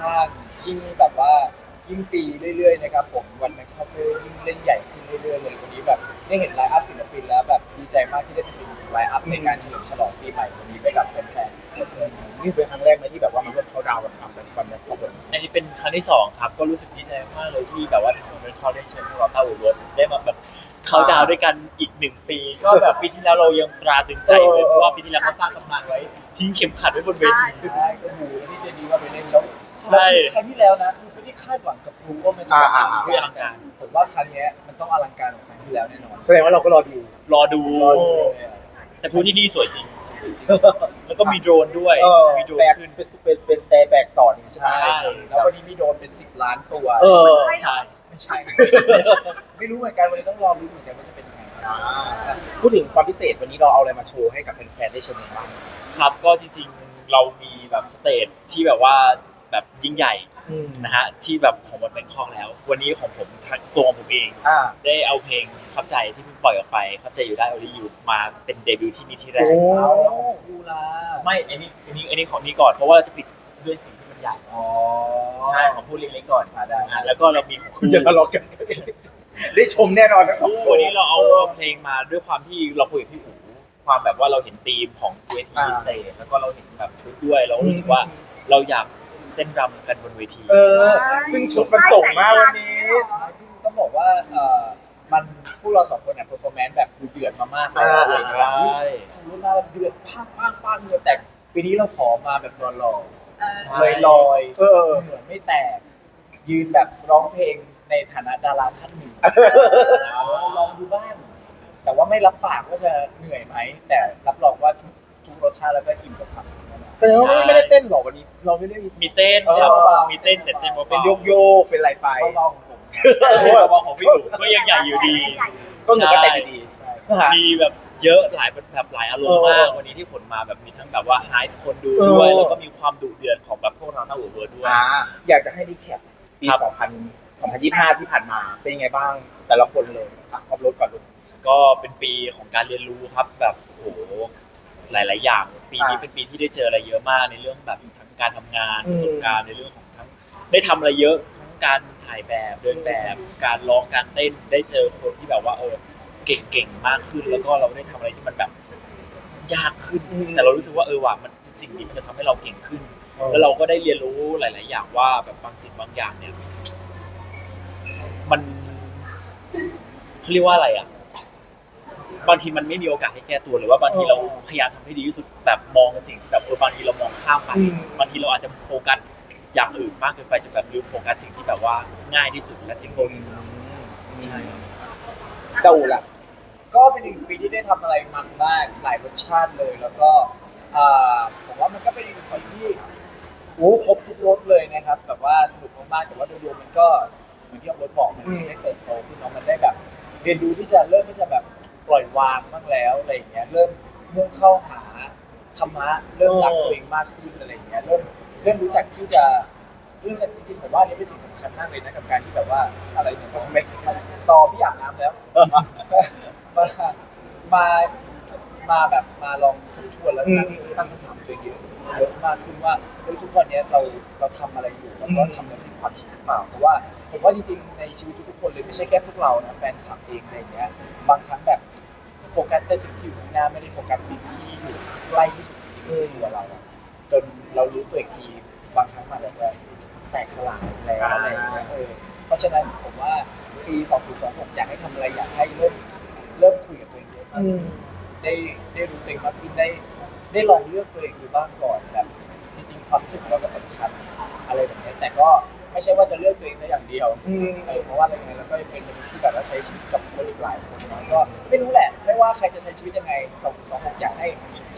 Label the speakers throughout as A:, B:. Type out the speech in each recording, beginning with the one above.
A: สร้างยิ่งแบบว่ายิ่งปีเรื่อยๆนะครับผมวันนั้นเข้าไปยิ่งเล่นใหญ่ขึ้นเรื่อยๆเลยวันนี้แบบได้เห็นไลน์อัพศิลปินแล้วแบบดีใจมากที่ได้เป็นส่วนหนึ่งของไลน์อัพในการเฉลิมฉลองปีใหม่วันนี้ไปกับแฟนๆ
B: นี่เป็นครั้งแรกไหมที่แบบว่ามาร่วมเขาดาวน์กับทำเป็นวันนั้นครบเลย
C: อันนี้เป็นครั้งที่สองครับ ก็รู้สึกดีใจมากเลยที่แบบว่าทางเป็นคอร์เดชั่นพวกเราเต้าอู่รถได้มาแบบเขาดาวน์ด้วยกันอีกหนึ่งปี ก็แบบปีที่แล้วเรายังตราตรึงใจเลยเพราะว่าปีที่แล้วเขาสร้างตำนานไว้ ทิ้งเข็มขัดไว้บนเวที
A: ใช่ก็ดูแล้วที่เจดีว่าไปเล่นแล้ว
C: ใช่
A: ครั้งที่แล้วนะคือไม่ได้คาดหวังกับรู้ว่ามันจะแบบ
B: อ่า
C: เพื่ออลังการ
A: ผมว่าครั้งเนี้ยมันต้องอลังการกว่าครั้งที่แล้วแน่นอน
B: แสดงว่าเราก็รอดู
C: รอดู
A: รอดูเลยอะ
C: แต่พูที่นี่สวยจริง แล้วก็มีโดรนด้วย
B: เออ
C: มีโดรน
B: แบก
C: ขึ้น
B: เป็นเป็นเป็นแต่แบกต่อนี่ใช่ไหม
C: ใช่
A: แล้ววันนี้มีโดนเป็นสิบล้านตัว
B: เออ
C: ใช่
A: ไม่ใช่ ไม่รู้เหมือนกันวันนี้ต้องรอรู้เหมือนกันว่าจะเป็นยังไง
B: อ่าพูดถึงความพิเศษวันนี้เราเอาอะไรมาโชว์ให้กับแฟนๆได้ชมกันบ้าง
C: ครับก็จริงๆเรามีแบบสเตจที่แบบว่า แบบยิ่งใหญ่
B: อืม
C: นะฮะที่แบบของวันเป็นคองแล้ว วันนี้ของผมทั้งตัวของผมเอง
B: อ่า
C: ได้เอาเพลงขับใจที่เพิ่งปล่อยออกไปขับใจอยู่ได้ออริยูมาเป็นเดบิวต์ที่นี่ที่แรก
B: โอ้
A: เอาแล้วของครูล่ะ
C: ไม่อันนี้อันนี้อันนี้ของนี้ก่อนเพราะว่าเราจะปิดด้วยสิ่งที่มันใหญ่
A: อ๋อ
C: ใช่ของพูดเล็กๆก่อน
A: อ่าได้
C: อะแล้วก็เรามีของ
B: คุณจะทะเลาะกัน ได้ชมแน่นอนนะครับ
C: วันนี้เราเอาเอาเพลงมาด้วยความที่เราคุยกับพี่อู๋ความแบบว่าเราเห็นธีมของเวที
B: อ่า
C: สเตจแล้วก็เราเห็นแบบชุดด้วยเรารู้สึกว่าเราอยาก เต้นรำกันบนเวที
B: เออ ซึ่งชุดมันส่งมากวันนี้
A: ต้องบอกว่าเอ่อมันพวกเราสองคนเนี่ยเพอร์ฟอร์แมนซ์แบบดูเดือดมามากเลย
B: อ่า
A: อะไรอย่างเงี้ย
C: ใช่
A: รู้มาแบบเดือดปังปังปังเหงื่อแตกปีนี้เราขอมาแบบรอรอ
D: เออ
C: ใช่
A: เลยลอย
B: เออ
A: เหงื่อไม่แตก ยืนแบบร้องเพลงในฐานะดาราท่านหนึ่งลองดูบ้าง แต่ว่าไม่รับปากว่าจะเหนื่อยไหม แต่รับรองว่าทุกทุกรสชาติแล้วก็อิ่มกับความสุขแน่นอน
B: แสดงว่าไม่ได้เต้นหรอวันนี้ เราไม่ได้มี
C: มีเต้น
B: เออ
C: ครับมีเต้นแต่เต้นว่า
B: เป็นโยกโยกๆเป็นอะไรไป
A: เขาลองผม
C: โอ้ยของพี่อู๋ก็ยังใหญ่อยู่ดี
D: ใหญ่
B: ก็เหมือนก็แต่งอยู่ดี
A: ใช่
C: มีแบบเยอะหลายแบบหลายอารมณ์มาก
B: เออ
C: วันนี้ที่ฝนมาแบบมีทั้งแบบว่าไฮส์คนดู
B: เออ
C: ด้วยแล้วก็มีความดุเดือดของแบบพวกเราเท่าหัวเวิร์ดด้วย
B: อ่าอยากจะให้รีแคปปี
C: ครับ
B: 2000 2025 ที่ผ่านมาเป็นยังไงบ้างแต่ละคนเลยอะขอบรถก่อนลูก
C: ก็เป็นปีของการเรียนรู้ครับแบบโอ้โห หลาย ๆ อย่าง ปีนี้
B: อ่า
C: เป็นปีที่ได้เจออะไรเยอะมากในเรื่องแบบทั้งการทำงาน
B: อืม
C: ประสบการณ์ในเรื่องของทั้งได้ทำอะไรเยอะทั้งการถ่ายแบบเดินแบบ การร้องการเต้นได้เจอคนที่แบบว่าเออเก่งๆมากขึ้นแล้วก็เราได้ทำอะไรที่มันแบบยากขึ้น แต่เรารู้สึกว่าเออว่ะมันสิ่งนี้มันจะทำให้เราเก่งขึ้น แล้วเราก็ได้เรียนรู้หลาย ๆ อย่างว่าแบบบางสิ่งบางอย่างเนี่ย มันเขาเรียกว่าอะไรอะ บางทีมันไม่มีโอกาสให้แก้ตัวหรือว่าบางที
B: เออ
C: เราพยายามทำให้ดีที่สุดแบบมองสิ่งที่แบบเออบางทีเรามองข้ามไป
B: อืม
C: บางทีเราอาจจะโฟกัสอย่างอื่นมากเกินไปจนแบบลืมโฟกัสสิ่งที่แบบว่าง่ายที่สุดและสิ่งที่สุดใช่ครับ
B: เจ้าล่ะ
A: ก็เป็นอีกปีที่ได้ทำอะไรมันมากหลายรสชาติเลย แล้วก็อ่าผมว่ามันก็เป็นอีกปีที่โอ้ครบทุกรสเลยนะครับแบบว่าสนุกมากๆแต่ว่าโดยรวมมันก็เหมือนที่อรถบอกมัน
B: อืม
A: ได้เติบโตขึ้นเนาะมันได้แบบ เรียนรู้ที่จะเริ่มที่จะแบบ ปล่อยวางบ้างแล้วอะไรอย่างเงี้ยเริ่มมุ่งเข้าหาธรรมะเริ่มรักตัวเองมากขึ้นอะไรอย่างเงี้ยเริ่มเริ่มรู้จักที่จะเรื่องจริงๆผมว่าอันนี่เป็นสิ่งสำคัญมากเลยนะกับการที่แบบว่าอะไรเนี่ยต้องไม่ต่อพี่อาบน้ำแล้วมามามาแบบมาลองทบทวนแล้วนั่งตั้งคำถามตัวเองเยอะเยอะมากขึ้นว่าเฮ้ยทุกวันเนี้ยเราเราทำอะไรอยู่แล้วก็ทำแล้วมีความสุขหรือเปล่าเพราะว่าผมว่าจริงๆในชีวิตทุกๆคนเลยไม่ใช่แค่พวกเรานะแฟนคลับเองอะไรอย่างเงี้ยบางครั้งแบบ โฟกัสแต่สิ่งที่อยู่ข้างหน้าไม่ได้โฟกัสสิ่งที่อยู่ใกล้ที่สุดจริงๆคือตัวเราอะจนเรารู้ตัวอีกทีบางครั้งมันอาจจะแตกสลายแล้วอะไรอย่างเงี้ยเออเพราะฉะนั้นผมว่าปี2026อยากให้ทำอะไรอยากให้เริ่มเริ่มคุยกับตัวเองเยอะมากขึ้นได้ได้รู้ตัวเองมากขึ้นได้ได้ลองเลือกตัวเองดูบ้างก่อนแบบจริงๆความรู้สึกของเราก็สำคัญอะไรแบบนี้แต่ก็ ไม่ใช่ว่าจะเลือกตัวเองซะอย่างเดียว
B: อืม
A: เออเพราะว่าอะไรเงี้ยเราก็เป็นมนุษย์ที่แบบว่าใช้ชีวิตกับคนอีกหลายคนเนาะก็ไม่รู้แหละ ไม่ว่าใครจะใช้ชีวิตยังไงสองสองหกอยากให้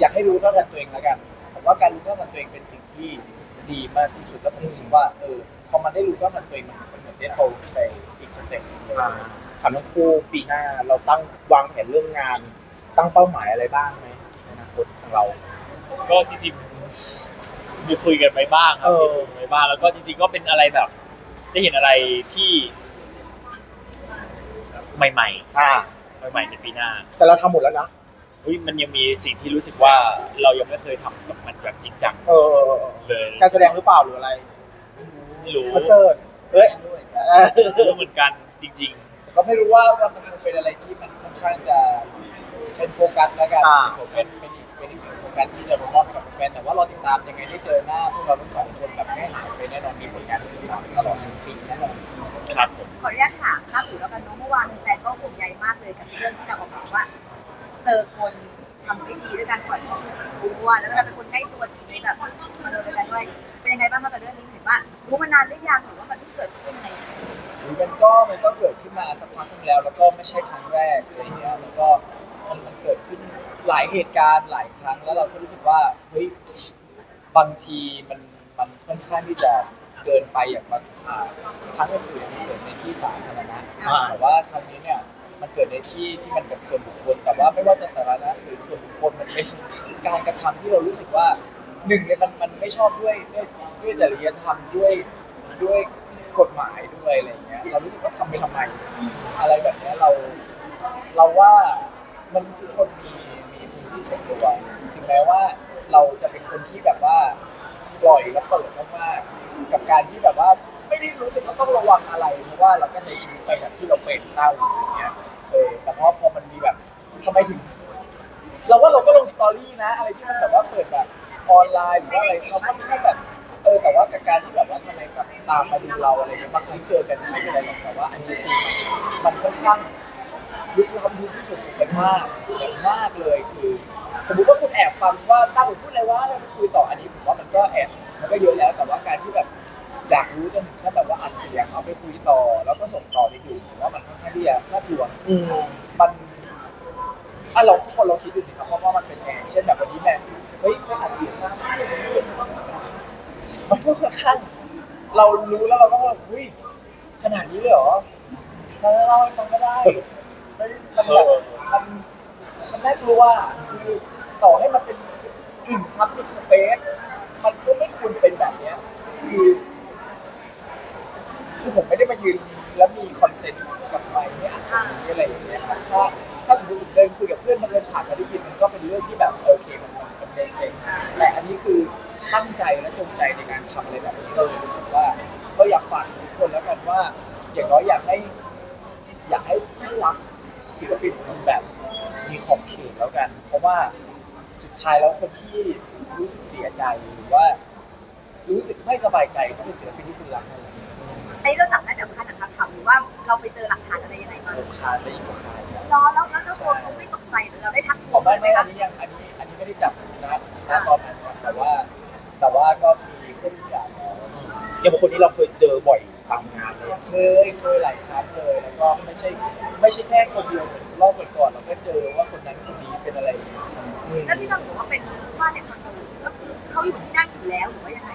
A: อยากให้รู้เท่าทันตัวเองแล้วกันผมว่าการรู้เท่าทันตัวเองเป็นสิ่งที่ดีมากที่สุดแล้วผมรู้สึกว่าเออพอมันได้รู้เท่าทันตัวเองมันมันเหมือนได้โตขึ้นไปอีกสเต็ปหนึงเลย
B: อ่าถามทั้งคู่ปีหน้าเราตั้งวางแผนเรื่องงาน ตั้งเป้าหมายอะไรบ้างไหมในอนาคตของเรา
C: ก็จริงๆ มีคุยกันไปบ้างครับ
B: เออ
C: มีคุยกันไปบ้างแล้วก็จริงๆก็เป็นอะไรแบบ ได้เห็นอะไรที่ ใหม่
B: อ่า
C: ๆใหม่ๆในปีหน้า
B: แต่เราทำหมดแล้วนะ
C: อุ๊ยมันยังมีสิ่งที่รู้สึกว่าเรายังไม่เคยทำกับมันแบบจริงจัง
B: เออ
C: เลย
B: การแสดงหรือเปล่าหรืออะไร
A: ไม่รู้
C: ไม่รู้
B: คอนเสิร์ตเฮ้ย
A: ด้วยกัน
B: เออ
C: ไม่รู้เหมือนกันจริง
A: แต่ก็ไม่รู้ว่าว่ามันคงเป็นอะไรที่มันค่อนข้างจะเป็นโฟกัสแล้วกัน
B: อ่า
A: ผมเป็นเป็นอีกเป็นอีกหนึ่งโฟ กัสที่จะมามอบให้กับแฟนๆแต่ว่ารอติดตามยังไงได้เจอหน้าพวกเราทั้งสองคนแบบไม่หายไปแน่นอนมีผลงานที่ติดตามตลอดทั้งปีแน่นอน
C: ๆครับผม
D: ขออนุญาตถามข้ามถือแล้วกันเน้องเมื่อวานแฟนก็ห่วงใยมากเลยกับเรื่องที่เราบอกว่า เจอคนทำไม่ดีด้วยการปล่อยของตัวแล้วก็เราเป็นคนใกล้ตัวในแบบมาโดนกันด้วยเป็นยังไงบ้างคะกับเรื่องนี้เห็นว่ารู้มานานหรือยังหรือว่ามันเพิ่งเกิดขึ้นใน
A: หรือมันก็มันก็เกิดขึ้นมาสักพักหนึงแล้ว แล้วก็ไม่ใช่ครั้งแรกอะไรเงี้ยมันก็มันมันเกิดขึ้น หลายเหตุการณ์หลายครั้งแล้วเราก็รู้สึกว่าเฮ้ยบางทีมันมันค่อนข้างที่จะเกินไปอย่างบางอ่าครั้งอื่นๆมันเกิดในที่สาธารณะ
B: อ่า
A: แต่ว่าครั้งนี้เนี่ยมันเกิดในที่ที่มันแบบส่วนบุคคลแต่ว่าไม่ว่าจะสาธารณะหรือส่วนบุคคลมันไม่ใช่การกระทำที่เรารู้สึกว่าหนึ่งเลยมันมันไม่ชอบด้วยด้วยด้วยจริยธรรมด้วยด้วยกฎหมายด้วยอะไรอย่างเงี้ยเรารู้สึกว่าทำไปทำไมอะไรแบบเนี้ยเรา เราว่ามันทุกคนมีมีพื้น ที่ส่วนตัวถึงแม้ว่าเราจะเป็นคนที่แบบว่าปล่อยและเปิดมากๆกับการที่แบบว่าไม่ได้รู้สึกว่าต้องระวังอะไรเพราะว่าเราก็ใช้ชีวิตไปแบบที่เราเป็นเต้าอย่างเงี้ยเออแต่พอพอมันมีแบบทำไมถึงเราว่าเราก็ลงสตอรี่นะ อะไรที่มันแบบว่าเปิดแบบออนไลน์หรือว่าอะไรเราค่อนข้างแบบเออแต่ว่ากับการที่แบบว่าทำไมแบบตามมาดูเราอะไรเงี้ยบางครั้งเจอกันไม่เป็นไรหรอกแต่ว่าอันนี้คือมันค่อนข้าง ลุกล้ำพื้นที่ส่วนบุคคลมากแบบมากเลยคือ สมมติว่าคุณแอบฟังว่าต้าผมพูดอะไรว่าเราไปคุยต่ออันนี้ผมว่ามันก็แอบมันก็เยอะแล้วแต่ว่าการที่แบบอยากรู้จนถึงขั้นแบบว่าอัดเสียงเอาไปคุยต่อ แล้วก็ส่งต่อในกลุ่มผมว่ามันค่อนข้างที่จะน่ากลัว
B: มั
A: นอะเราทุกคนเราคิดดูสิครับว่าว่ามันเป็นไงเช่นแบบวันนี้แม่เฮ้ยไม่อัดเสียงมากมันก็ค่อนข้างเรารู้แล้วเราก็แบบเฮ้ยขนาดนี้เลยเหรอมาเล่าให้ฟังก็ได้ ม่มันแบบมันมันน่ากลัวคือต่อให้มันเป็นกึ่งพับลิกสเปซมันก็ไม่ควรเป็นแบบเนี้ยคือคือผมไม่ได้มายืนแล้วมีคอนเซนต์กับใครเนี่ยอะไรอย่างเงี้ยครับถ้าถ้าสมมติผมเดินคุยกับเพื่อนมันเดินผ่านมาได้ยินมันก็เป็นเรื่องที่แบบโอเคมันมันมันเมนเซนส์แต่อันนี้คือตั้งใจและจงใจในการทำอะไรแบบนี้เราเลยรู้สึกว่าก็อยากฝากทุกคนแล้วกันว่า อย่างน้อยอยากให้ อยากให้ให้รัก ศิลปินคนแบบมีขอบเขตแล้วกัน เพราะว่าสุดท้ายแล้วคนที่รู้สึกเสียใจหรือว่า รู้สึกไม่สบายใจก็เป็นศิลปินที่คุณรักนั่นแหละ
D: อันนี้เราจับได้จากการจากคำหรือว่าเราไปเจอหลักฐานอะไรยังไงมา
A: ลูกค้าซะอีกกว่าใคร
D: รอแล้วแล้วเจ้าตัวเขาไม่ตกใจหรือเราได้ทัก
A: ผ
D: ท้ว
A: ม
D: ง
A: ไม่
D: ไหม
A: ไม่อั
D: คะ
A: นนี้ยังอันนี้อันนี้ไม่ได้จับนะณตอนนั้นนะแต่ว่า แต่ว่าก็มีคนอย่างแล้ว
B: อย่างบางคนที่เราเคยเจอบ่อยตามงาน เลยอะ
A: เคยเคยหลายครั้งเลยแล้วก็ไม่ใช่ไม่ใช่แค่คนเดียวเหมือนรอบก่อนๆเราก็เจอว่าคนนั้นคนนี้เป็นอะไรอย่างเงี้ย
B: อืม
D: แล้วที่เราบอกว่าเป็นว่าในคอนโดก็คือเขาอยู่ที่นั่นอยู่แล้วหรือว่ายังไง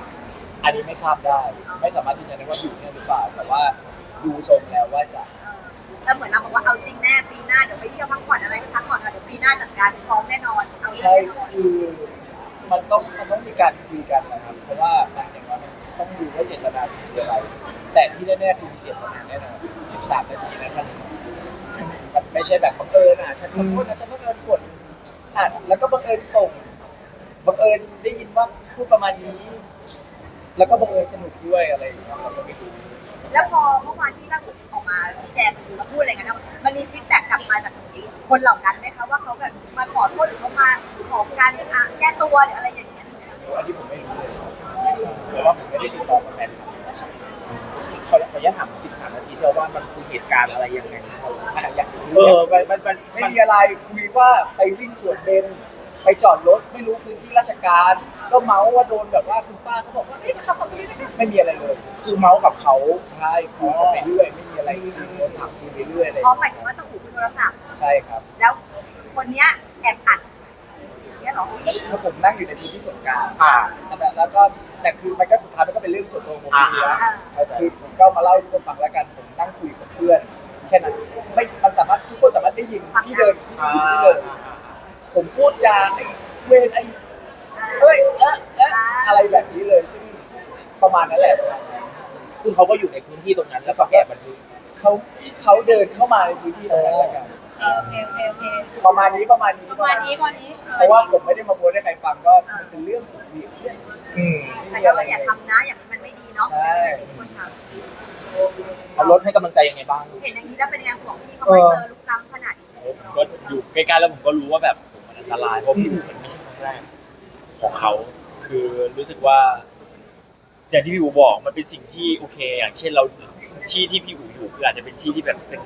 A: อันนี้ไม่ทราบได้ ไม่สามารถที่จะได้ว่าอยู่เนี่ยหรือเปล่าแต่ว่าดูทรงแล้วว่าจะ
D: เออแล้วเหมือนเราบอกว่าเอาจริงแน่ปีหน้าเดี๋ยวไปเที่ยวพักผ่อนอะไรก็พักผ่อนก่อนเดี๋ยวปีหน้าจัดการพร้อมแน่นอนเอา
A: ใช่
D: แน่นอน
A: คือมันต้องมันต้องมีการคุยกันนะครับเพราะว่ามันอย่างว่ามันต้อง ดูว่าเจตนาคืออะไร แต่ที่แน่ๆคือมีเจตนาแน่นอน13 นาทีนะท่านมันไม่ใช่แบบบังเอิญอะฉันขอโทษนะฉันบังเอิญกดอะแล้วก็บังเอิญส่งบังเอิญได้ยินว่าพูดประมาณนี้ แล้วก็บังเอิญสนุกด้วยอะไรอย่างเงี้ยเราก็ไม่รู้
D: แล้วพอเมื่อวานที่ล่าสุดออกมาชี้แจงหรือว่าพูดอะไรกันนะมันมีฟีดแบ็กกลับมาจากคนเหล่านั้นไหมคะว่าเขาแบบมาขอโทษหรือเขามาขอการแก้ตัวหรืออะไร เรา
A: ว่ามันคื
B: อเหตุการณ์อะไรยังไง
A: อยากรู้
B: เออมันมันมัน
A: ไม่
B: มี
A: อะไรคุยว่าไปวิ่งสวนเบนไปจอดรถไม่รู้พื้นที่ราชการ ก็เมาส์ว่าโดนแบบว่าคุณป้าเขาบอกว่าเอ๊ะขับมาตรงนี้นะครับไม่มีอะไรเลย
B: คือเมาส์กับเขา
A: ใช่คุยกันไปเรื่อยไม่มีอะไรคุยโทรศัพท์คุยไปเรื่อยอะไร
D: พอหมายถึงว่าต้องหูโทรศัพท์
A: ใช่ครับ
D: แล้วคนเนี้ยแอบอัด งเนี้ยเหรอ
A: ถ้าผมนั่งอยู่ในพื้นที่ส่วนกลาง
B: อ่า
A: แล้วก็แต่คือมันก็สุดท้ายมันก็เป็นเรื่องส่วนตัวของผมอยู่แล้ว
D: อ่า
A: คือผมก็มาเล่าให้ทุกคนฟังแล้วกันผมนั่งคุยกับเพื่อนแค่นั้นไม่มันสามารถทุกคนสามารถได้ยินที่เดินที่
B: อ่า
A: ที่เดินผมพูดยาไอ้เวรไอ้เอ้ยเอ๊ะเอ๊ะอะไรแบบนี้เลยซึ่งประมาณนั้นแหละ
B: คือเขาก็อยู่ในพื้นที่ตรงนั้นแล้วเขาแอบบันทึก
A: เขาเขาเดินเข้ามาในพื้นที่ตรงนั้นแล้วกัน
D: โอเคโอเคโอเค
A: ประมาณนี้ประมาณนี้
D: ประมาณนี้ประมาณนี้
A: เพราะว่าผมไม่ได้มาโพสต์ให้ใครฟังก็มันเป็นเรื่องปกติเรื่อง
B: อืม
D: แต่ก็ว่าอย่าทำนะอย่างนี้มันไม่ดีเนาะ
A: ใช่
D: ทุกคนท
B: เอารถให้กำลังใจยังไงบ้างำ
D: เห็นอย่างนี้แล้วเป็นไงห่วงพี่เขาไม่เจอลูกล้ำขนาดนี้
C: ผมก็อยู่ใกล้ๆแล้วผมก็รู้ว่าแบบผมมันอันตรายเพราะพี่อู๋มันไม่ใช่ครั้งแรกของเขาคือรู้สึกว่า อย่างที่พี่อู๋บอกมันเป็นสิ่งที่โอเค อย่างเช่นเราที่ที่พี่อู๋อยู่คืออาจจะเป็นที่ที่แบบเป็น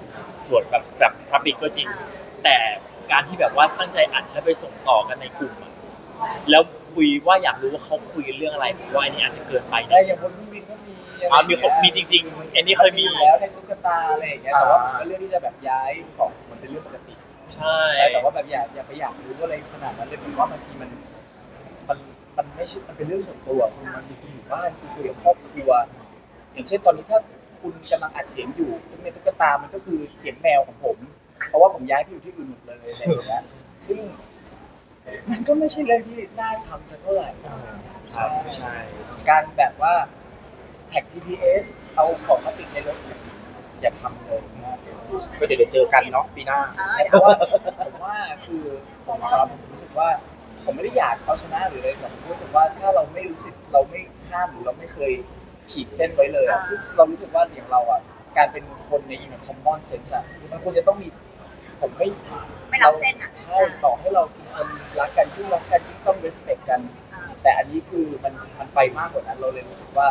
C: ส่วนแบบแบบ พับลิกก็จริง แต่การที่แบบว่าตั้งใจอัดแล้วไปส่งต่อกันในกลุ่มอะแล้วคุยว่าอยากรู้ว่าเขาคุยกันเรื่องอะไรผมว่าอันนี้อาจจะเกินไป
A: ได้
C: นะ
A: อย่างบนเครื่องบินก็มี
C: อ่ามีคนมีจริงๆอันนี้เคยมี
A: แล้วในตุ๊กตาอะไรอย่างเงี้ย แต่ว่าผมก็เลือกที่จะแบบย้ายของมันเป็นเรื่องปกติ
C: ใช่
A: ใช่แต่ว่าแบบอย่าอย่าไปอยากรู้อะไรขนาดนั้นเลยผมว่าบางทีมันมันมันไม่ใช่มันเป็นเรื่องส่วนตัวคุณบางทีคุณอยู่บ้านคุณคุยกับครอบครัวอย่างเช่นตอนนี้ถ้าคุณกำลังอัดเสียงอยู่ตุ๊กในตุ๊กตามันก็คือเสียงแมวของผม เพราะว่าผมย้ายไปอยู่ที่อื่นหมดเลยอะไรอย่างเงี้ยซึ่งมันก็ไม่ใช่เรื่องที่น่าทำสักเท่าไหร่
C: ครับใช่
A: การแบบว่าแท็ก GPS เอาของมาติดในรถเนี่ยอย่าทำเลยนะ
B: ก็เดี๋ยวเดี๋ยวเจอกันเนาะปีหน้า
D: เออ
A: เพราะว่าผมว่าคือผมสำหรับผมผมรู้สึกว่า ผมไม่ได้อยากเอาชนะหรืออะไรแต่ผมรู้สึกว่าถ้าเราไม่รู้สึกเราไม่ห้ามหรือเราไม่เคยขีดเส้นไว้เลยอะคือเรารู้สึกว่าอย่างเราอะการเป็นคนในอินคอมมอนเซนส์อะคือมันควรจะต้องมี ผมไม่
D: ไม่รับเส้นอะ
A: ใช่ต่อให้เราเป็นคนรักกันที่งรักกันที่งต้อง respect กัน แต่อันนี้คือมันมันไปมากกว่านั้นเราเลยรู้สึกว่า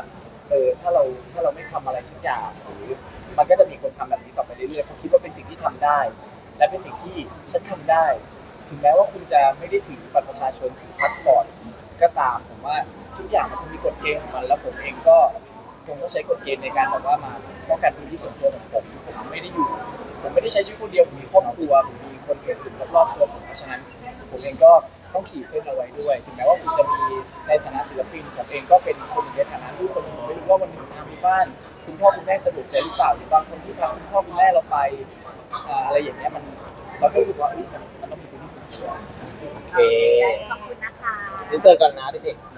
A: เออถ้าเราถ้าเราไม่ทำอะไรสักอย่างหรือมันก็จะมีคนทำแบบนี้ต่อไปเรื่อยๆผมคิดว่าเป็นสิ่งที่ทำได้ และเป็นสิ่งที่ฉันทำได้ ถึงแม้ว่าคุณจะไม่ได้ถือบัตรประชาชนถือพาสปอร์ตก็ตามผมว่าทุกอย่างมันคงมีกฎเกณฑ์ของมันแล้วผมเองก็คงต้องใช้กฎเกณฑ์ในการแบบว่ามาป้องกันพื้นที่ส่วนตัวของผมผมไม่ได้อยู่ ผมไม่ได้ใช้ชีวิตคนเดียวผมมีครอบครัวผมมีคนอื่นๆรอบๆตัวผมเพราะฉะนั้น ผมเองก็ต้องขีดเส้นเอาไว้ด้วย ถึงแม้ว่าผมจะมีในฐานะศิลปินผมเองก็เป็นคนในฐานะลูกคนหนึ่งผมไม่รู้ว่าวันหนึ่งทางที่บ้าน คุณพ่อคุณแม่สะดวกใจหรือเปล่าหรือบางคนที่ทำคุณพ่อคุณแม่เราไปอ่าอะไรอย่างเงี้ยมันเราก็รู้สึกว่าเอ้ยมันมันต้องมีพื้นที่ส่วนตัว
B: โอเค
D: ขอบคุณนะคะ
B: ดิเซอร์กันนะเด็กๆ